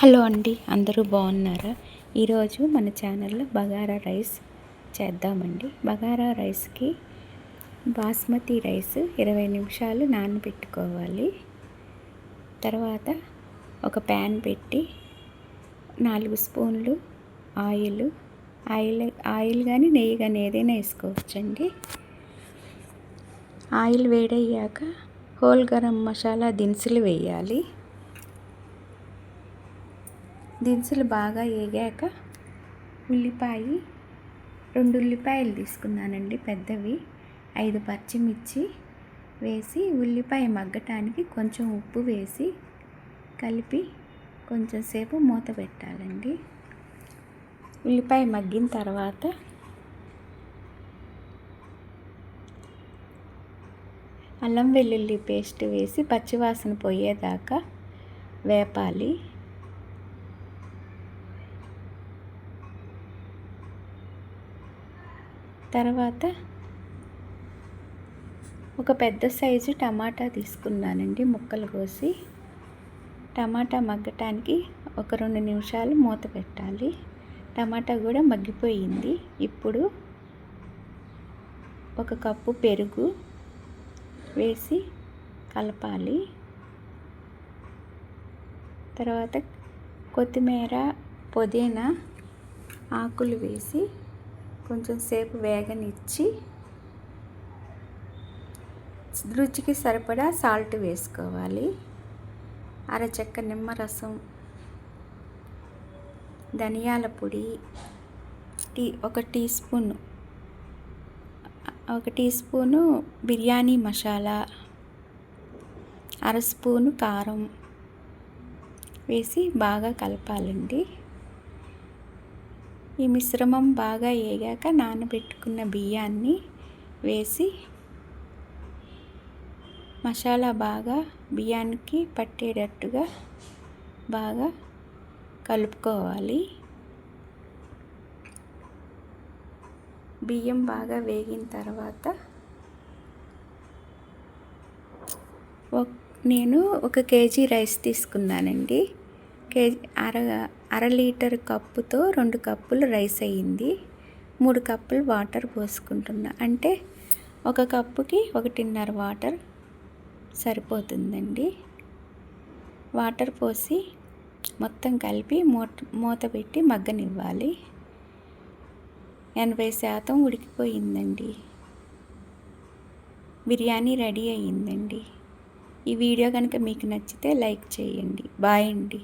Hello అండి అందరూ బాగున్నారా? ఈరోజు మన ఛానల్లో బగారా రైస్ చేద్దామండి. బగారా రైస్కి బాస్మతి రైస్ ఇరవై నిమిషాలు నానబెట్టుకోవాలి. తర్వాత ఒక ప్యాన్ పెట్టి నాలుగు స్పూన్లు ఆయిల్ ఆయిల్ ఆయిల్ కానీ నెయ్యి కానీ ఏదైనా వేసుకోవచ్చండి. ఆయిల్ వేడయ్యాక హోల్ గరం మసాలా దినుసులు వేయాలి. దినుసులు బాగా వేగాక ఉల్లిపాయ రెండు ఉల్లిపాయలు తీసుకున్నానండి పెద్దవి. ఐదు పచ్చిమిర్చి వేసి ఉల్లిపాయ మగ్గటానికి కొంచెం ఉప్పు వేసి కలిపి కొంచెం సేపు మూత పెట్టాలండి. ఉల్లిపాయ మగ్గిన తర్వాత అల్లం వెల్లుల్లి పేస్ట్ వేసి పచ్చివాసన పోయేదాకా వేపాలి. తర్వాత ఒక పెద్ద సైజు టమాటా తీసుకున్నానండి ముక్కలు కోసి. టమాటా మగ్గటానికి ఒక రెండు నిమిషాలు మూత పెట్టాలి. టమాటా కూడా మగ్గిపోయింది. ఇప్పుడు ఒక కప్పు పెరుగు వేసి కలపాలి. తర్వాత కొత్తిమీర పుదీనా ఆకులు వేసి కొంచెం సేపు వేగనిచ్చి రుచికి సరిపడా సాల్ట్ వేసుకోవాలి. అరచెక్క నిమ్మరసం ధనియాల పొడి టీ ఒక టీ స్పూన్ ఒక టీ స్పూను బిర్యానీ మసాలా అర స్పూను కారం వేసి బాగా కలపాలండి. ఈ మిశ్రమం బాగా వేగాక నానబెట్టుకున్న బియ్యాన్ని వేసి మసాలా బాగా బియ్యానికి పట్టేటట్టుగా బాగా కలుపుకోవాలి. బియ్యం బాగా వేగిన తర్వాత నేను ఒక కేజీ రైస్ తీసుకున్నానండి. కేజీ అర అర లీటర్ కప్పుతో రెండు కప్పులు రైస్ అయ్యింది. మూడు కప్పులు వాటర్ పోసుకుంటున్నా. అంటే ఒక కప్పుకి ఒకటిన్నర వాటర్ సరిపోతుందండి. వాటర్ పోసి మొత్తం కలిపి మూత మూత పెట్టి మగ్గనివ్వాలి. ఎనభై శాతం ఉడికిపోయిందండి. బిర్యానీ రెడీ అయ్యిందండి. ఈ వీడియో కనుక మీకు నచ్చితే లైక్ చేయండి. బాయ్ అండి.